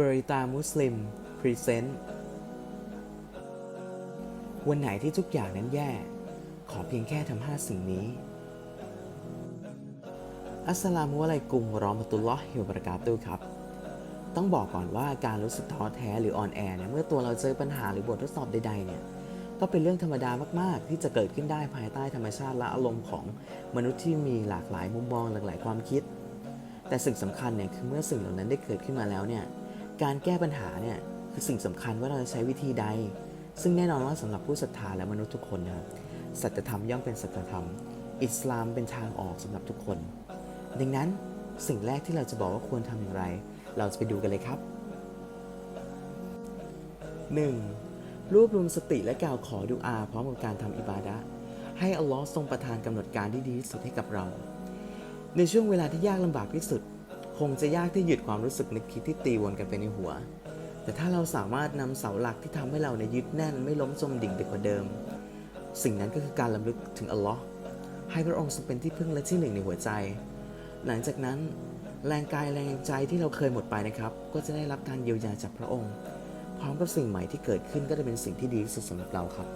บริตามุสลิม พรีเซนต์ วันไหนที่ทุกอย่างนั้นแย่ ขอเพียงแค่ทำห้าสิ่งนี้ อัสสลามุอะลัยกุมรอมตุลลอฮิวบรากาตุครับ ต้องบอกก่อนว่าการรู้สึกท้อแท้หรืออ่อนแอเนี่ยเมื่อตัวเราเจอปัญหาหรือบททดสอบใด ๆ เนี่ย ก็เป็นเรื่องธรรมดามาก ๆ ที่จะเกิดขึ้นได้ภายใต้ธรรมชาติและอารมณ์ของมนุษย์ที่มีหลากหลายมุมมองหลากหลายความคิด แต่สิ่งสำคัญเนี่ยคือเมื่อสิ่งเหล่านั้นได้เกิดขึ้นมาแล้วเนี่ย การแก้ปัญหาเนี่ยคือสิ่งสำคัญว่าเราจะใช้วิธีใด ซึ่งแน่นอนว่าสำหรับผู้ศรัทธาและมนุษย์ทุกคนนะครับสัจธรรมย่อมเป็นสัจธรรม อิสลามเป็นทางออกสำหรับทุกคน ดังนั้นสิ่งแรกที่เราจะบอกว่าควรทำอย่างไร เราจะไปดูกันเลยครับ 1. รวบรวมสติและกล่าวขอดุอาพร้อมกับการทำอิบาดะให้อัลลอฮ์ทรงประทานกำหนดการที่ดีที่สุดให้กับเรา ในช่วงเวลาที่ยากลำบากที่สุด คงจะยากที่หยุดความรู้สึกนึกคิดที่ตีวนกันไปในหัว แต่ถ้าเราสามารถนำเสาหลักที่ทำให้เราในยยึดแน่นไม่ล้มจมดิ่งไปกว่าเดิม สิ่งนั้นก็คือการลำลึกถึงอัลลอฮ์ให้พระองค์ทรงเป็นที่พึ่งและที่หนึ่งในหัวใจ หลังจากนั้นแรงกายแรงใจที่เราเคยหมดไปนะครับ ก็จะได้รับการเยียวยาจากพระองค์ พร้อมกับสิ่งใหม่ที่เกิดขึ้นก็จะเป็นสิ่งที่ดีที่สุดสำหรับเราครับ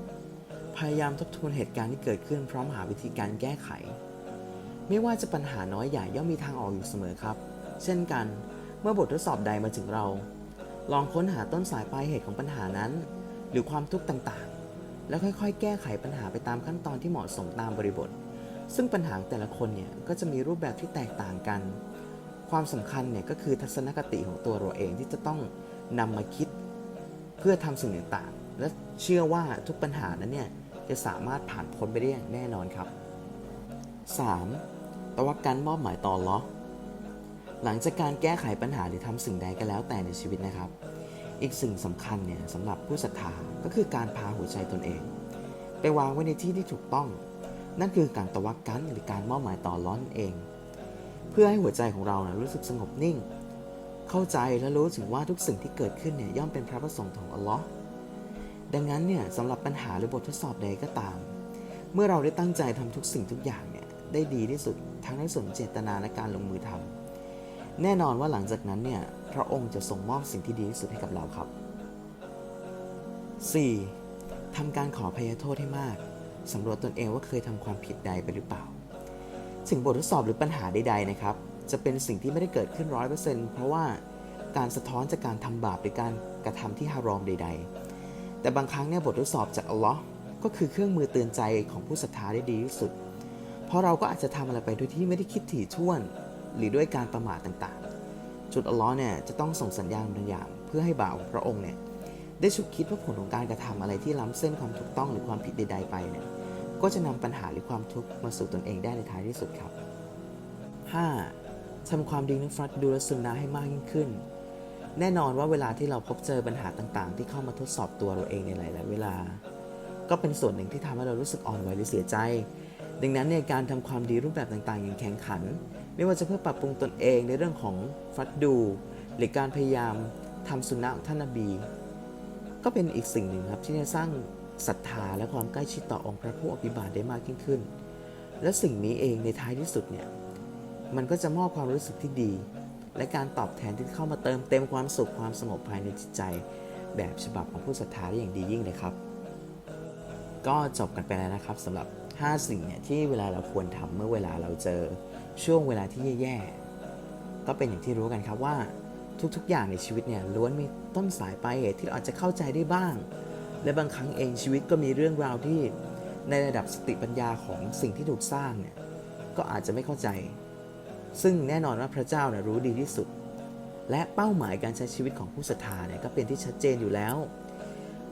2. พยายามทบทวนเหตุการณ์ที่เกิดขึ้นพร้อมหาวิธีการแก้ไข ไม่ว่าจะปัญหาน้อยใหญ่ย่อมมีทางออกอยู่เสมอครับ เช่นกัน เมื่อบททดสอบใดมาถึงเรา ลองค้นหาต้นสายปลายเหตุของปัญหานั้น หรือความทุกข์ต่างๆ แล้วค่อยๆ แก้ไขปัญหาไปตามขั้นตอนที่เหมาะสมตามบริบท ซึ่งปัญหาแต่ละคนเนี่ยก็จะมีรูปแบบที่แตกต่างกัน ความสำคัญเนี่ยก็คือทัศนคติของตัวเราเองที่จะต้องนำมาคิด เพื่อทำสิ่งต่างๆ และเชื่อว่าทุกปัญหานั้นเนี่ยจะสามารถผ่านพ้นไปได้อย่างแน่นอนครับ 3. ตะวกกันมอบหมายต่อลเลอหลังจากการแก้ไขปัญหาหรือทำสิ่งใดก็แล้วแต่ในชีวิตนะครับ อีกสิ่งสำคัญเนี่ยสำหรับผู้ศรัทธาก็คือการพาหัวใจตนเอง ไปวางไว้ในที่ที่ถูกต้อง นั่นคือการตะวักกันหรือการมอบหมายต่อลเลอนเอง เพื่อให้หัวใจของเรานะรู้สึกสงบนิ่ง เข้าใจและรู้ถึงว่าทุกสิ่งที่เกิดขึ้นเนี่ยย่อมเป็นพระประสงค์ของอัลลอฮ์ดังนั้นเนี่ยสำหรับปัญหาหรือบททดสอบใดก็ตาม เมื่อเราได้ตั้งใจทำทุกสิ่งทุกอย่างเนี่ย ได้ดีที่สุด ทั้งในส่วนเจตนาและการลงมือทำแน่นอนว่าหลังจากนั้นเนี่ยพระองค์จะทรงมอบสิ่งที่ดีที่สุดให้กับเราครับ 4. ทำการขอพยโทษให้มากสำรวจตนเองว่าเคยทำความผิดใดไปหรือเปล่าสิ่งบททดสอบหรือปัญหาใดๆนะครับ จะเป็นสิ่งที่ไม่ได้เกิดขึ้นร้อยเปอร์เซ็นต์เพราะว่าการสะท้อนจากการทำบาปหรือการกระทำที่ฮารอมใด ๆ แต่บางครั้งเนี่ยบททดสอบจากอัลลอฮ์ก็คือเครื่องมือเตือนใจของผู้ศรัทธาได้ดีที่สุด เพราะเราก็อาจจะทำอะไรไปโดยที่ไม่ได้คิดถี่ถ้วน หรือด้วยการประมาทต่างๆ จุดอัลลอฮ์เนี่ยจะต้องส่งสัญญาณบางอย่างเพื่อให้บ่าวพระองค์เนี่ยได้ฉุกคิดว่าผลของการกระทำอะไรที่ล้ำเส้นความถูกต้องหรือความผิดใดๆไปเนี่ยก็จะนำปัญหาหรือความทุกข์มาสู่ตนเองได้ในท้ายที่สุดครับ 5. ทำความดีนักฟัดดูและสุนนะให้มากยิ่งขึ้น แน่นอนว่าเวลาที่เราพบเจอปัญหาต่างๆ ที่เข้ามาทดสอบตัวเราเองในหลาย ๆ เวลา ก็เป็นส่วนหนึ่งที่ทำให้เรารู้สึกอ่อนไหวหรือเสียใจ ดังนั้นในยการทำความดีรูปแบบต่างๆ อย่างแข่งขัน ไม่ว่าจะเพื่อปรับปรุงตนเองในเรื่องของฟัดดู หรือการพยายามทำสุนนะขท่านนบี ก็เป็นอีกสิ่งหนึ่งครับที่จะสร้างศรัทธาและความใกล้ชิดต่อองค์พระผู้อภิบาลได้มากยิ่งขึ้น และสิ่งนี้เองในท้ายที่สุดเนี่ยมันก็จะมอบความรู้สึกที่ดี และการตอบแทนที่เข้ามาเติมเต็มความสุขความสงบภายในจิตใจ แบบฉบับของผู้ศรัทธาได้อย่างดียิ่งเลยครับ ก็จบกันไปแล้วนะครับสำหรับ 5 สิ่งเนี่ยที่เวลาเราควรทำเมื่อเวลาเราเจอช่วงเวลาที่แย่ๆก็เป็นอย่างที่รู้กันครับว่าทุกๆ อย่างในชีวิตเนี่ยล้วนมีต้นสายปลายเหตุที่เราอาจจะเข้าใจได้บ้าง และบางครั้งเองชีวิตก็มีเรื่องราวที่ในระดับสติปัญญาของสิ่งที่ถูกสร้างเนี่ยก็อาจจะไม่เข้าใจ ซึ่งแน่นอนว่าพระเจ้านะรู้ดีที่สุด และเป้าหมายการใช้ชีวิตของผู้ศรัทธาเนี่ยก็เป็นที่ชัดเจนอยู่แล้ว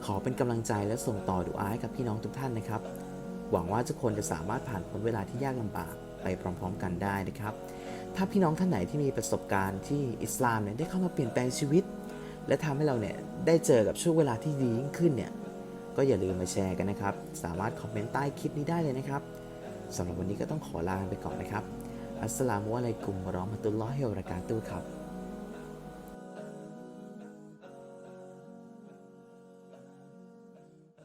ขอเป็นกำลังใจและส่งต่อดุอาให้กับพี่น้องทุกท่านนะครับ หวังว่าทุกคนจะสามารถผ่านพ้นเวลาที่ยากลำบากไปพร้อม ๆ กันได้นะครับ ถ้าพี่น้องท่านไหนที่มีประสบการณ์ที่อิสลามเนี่ยได้เข้ามาเปลี่ยนแปลงชีวิต และทำให้เราเนี่ยได้เจอกับช่วงเวลาที่ดียิ่งขึ้นเนี่ยก็อย่าลืมมาแชร์กันนะครับ สามารถคอมเมนต์ใต้คลิปนี้ได้เลยนะครับสำหรับวันนี้ก็ต้องขอลาไปก่อนนะครับ อัสสลามุอะลัยกุมวะราะห์มะตุลลอฮิวะบะเราะกาตุฮ์ครับ